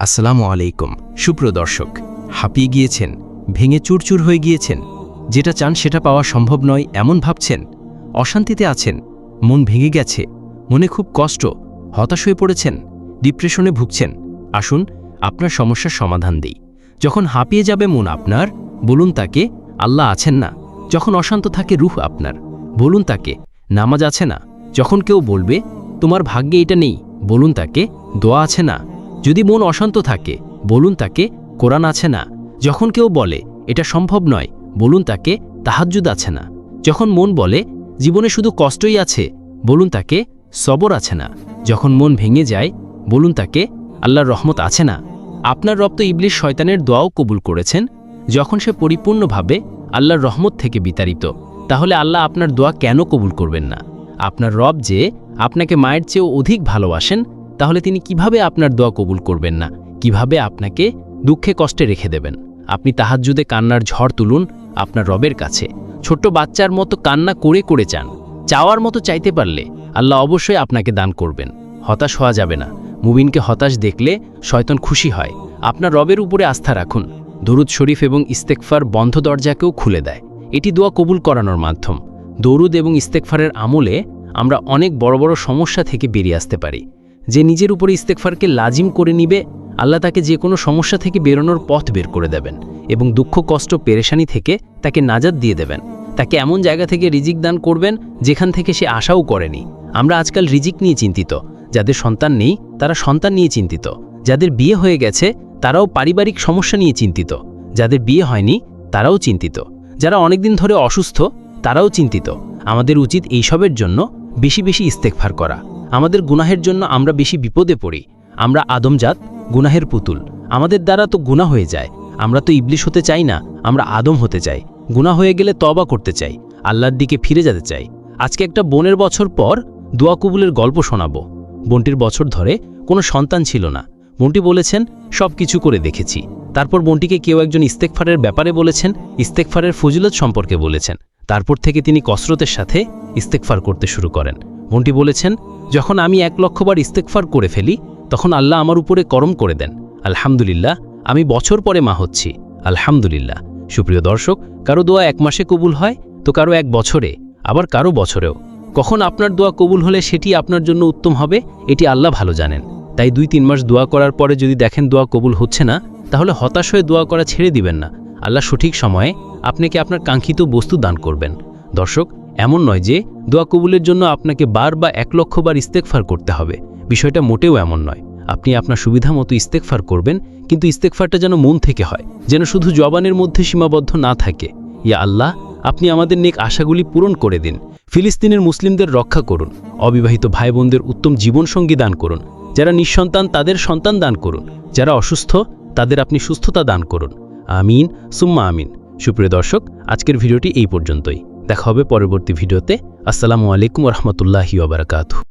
আসসালামু আলাইকুম। সুপ্রিয় দর্শক, হাঁপিয়ে গিয়েছেন? ভেঙে চুরচুর হয়ে গিয়েছেন? যেটা চান সেটা পাওয়া সম্ভব নয়, এমন ভাবছেন? অশান্তিতে আছেন? মন ভেঙে গেছে? মনে খুব কষ্ট? হতাশ হয়ে পড়েছেন? ডিপ্রেশনে ভুগছেন? আসুন, আপনার সমস্যার সমাধান দিই। যখন হাঁপিয়ে যাবে মন আপনার, বলুন তাকে, আল্লাহ আছেন না। যখন অশান্ত থাকে রুহ আপনার। বলুন তাকে, নামাজ আছে না? যখন কেউ বলবে, তোমার ভাগ্যে এটা নেই। বলুন তাকে, দোয়া আছে না? যদি মন অশান্ত থাকে, বলুন তাকে, কোরআন আছে না। যখন কেউ বলে, এটা সম্ভব নয়, বলুন তাকে, তাহাজ্জুদ আছে না। যখন মন বলে, জীবনে শুধু কষ্টই আছে, বলুন তাকে, সবর আছে না। যখন মন ভেঙে যায়, বলুন তাকে, আল্লাহর রহমত আছে না। আপনার রব তো ইবলিশ শয়তানের দোয়াও কবুল করেছেন। যখন সে পরিপূর্ণভাবে আল্লাহর রহমত থেকে বিতাড়িত, তাহলে আল্লাহ আপনার দোয়া কেন কবুল করবেন না? আপনার রব যে আপনাকে মায়ের চেয়েও অধিক ভালোবাসেন তাহলে তিনি কীভাবে আপনার দোয়া কবুল করবেন না? কীভাবে আপনাকে দুঃখে কষ্টে রেখে দেবেন? আপনি তাহাজ্জুদে কান্নার ঝড় তুলুন আপনার রবের কাছে। ছোট্ট বাচ্চার মতো কান্না করে করে চান চাওয়ার মতো চাইতে পারলে আল্লাহ অবশ্যই আপনাকে দান করবেন। হতাশ হওয়া যাবে না। মুবিনকে হতাশ দেখলে শয়তন খুশি হয়। আপনার রবের উপরে আস্থা রাখুন। দরুদ শরীফ এবং ইস্তেকফার বন্ধ দরজাকেও খুলে দেয়। এটি দোয়া কবুল করানোর মাধ্যম। দরুদ এবং ইস্তেকফারের আমলে আমরা অনেক বড় বড় সমস্যা থেকে বেরিয়ে আসতে পারি। যে নিজের উপরে ইস্তেকফারকে লাজিম করে নিবে, আল্লাহ তাকে যে কোনো সমস্যা থেকে বেরোনোর পথ বের করে দেবেন এবং দুঃখ, কষ্ট, পেরেশানি থেকে তাকে নাজাদ দিয়ে দেবেন। তাকে এমন জায়গা থেকে রিজিক দান করবেন যেখান থেকে সে আশাও করেনি। আমরা আজকাল রিজিক নিয়ে চিন্তিত। যাদের সন্তান নেই, তারা সন্তান নিয়ে চিন্তিত। যাদের বিয়ে হয়ে গেছে, তারাও পারিবারিক সমস্যা নিয়ে চিন্তিত। যাদের বিয়ে হয়নি, তারাও চিন্তিত। যারা অনেকদিন ধরে অসুস্থ, তারাও চিন্তিত। আমাদের উচিত এইসবের জন্য বেশি বেশি ইস্তেকফার করা। আমাদের গুনাহের জন্য আমরা বেশি বিপদে পড়ি। আমরা আদমজাত গুনাহের পুতুল। আমাদের দ্বারা তো গুনাহ হয়ে যায়। আমরা তো ইবলিশ হতে চাই না, আমরা আদম হতে চাই। গুনাহ হয়ে গেলে তবা করতে চাই, আল্লাহর দিকে ফিরে যেতে চাই। আজকে একটা বোনের বছর পর দোয়া কবুলের গল্প শোনাবো। বোনটির বছর ধরে কোনো সন্তান ছিল না। বোনটি বলেছেন, সব কিছু করে দেখেছি। তারপর বোনটিকে কেউ একজন ইস্তেকফারের ব্যাপারে বলেছেন ইস্তেকফারের ফজিলত সম্পর্কে বলেছেন। তারপর থেকে তিনি কসরতের সাথে ইস্তেকফার করতে শুরু করেন। বোনটি বলেছেন, যখন আমি এক লক্ষবার ইস্তেকফার করে ফেলি, তখন আল্লাহ আমার উপরে করম করে দেন। আলহামদুলিল্লাহ, আমি বছর পরে মা হচ্ছি। আলহামদুলিল্লাহ। সুপ্রিয় দর্শক, কারও দোয়া এক মাসে কবুল হয়, তো কারও এক বছরে, আবার কারও বছরেও। কখন আপনার দোয়া কবুল হলে সেটি আপনার জন্য উত্তম হবে, এটি আল্লাহ ভালো জানেন। তাই দুই তিন মাস দোয়া করার পরে যদি দেখেন দোয়া কবুল হচ্ছে না, তাহলে হতাশ হয়ে দোয়া করা ছেড়ে দিবেন না। আল্লাহ সঠিক সময়ে আপনাকে আপনার কাঙ্ক্ষিত বস্তু দান করবেন। দর্শক এমন নয় যে দোয়া কবুলের জন্য আপনাকে বার বা এক লক্ষ বার ইস্তেকফার করতে হবে। বিষয়টা মোটেও এমন নয়। আপনি আপনার সুবিধা মতো ইস্তেকফার করবেন, কিন্তু ইস্তেকফারটা যেন মন থেকে হয়, যেন শুধু জবানের মধ্যে সীমাবদ্ধ না থাকে। ইয়া আল্লাহ, আপনি আমাদের নেক আশাগুলি পূরণ করে দিন। ফিলিস্তিনের মুসলিমদের রক্ষা করুন। অবিবাহিত ভাই বোনদের উত্তম জীবনসঙ্গী দান করুন। যারা নিঃসন্তান, তাদের সন্তান দান করুন। যারা অসুস্থ, তাদের আপনি সুস্থতা দান করুন। আমিন, সুম্মা আমিন। সুপ্রিয় দর্শক, আজকের ভিডিওটি এই পর্যন্তই। দেখা হবে পরবর্তী ভিডিওতে। আসসালামু আলাইকুম রহমতুল্লাহি ওবরাকাতু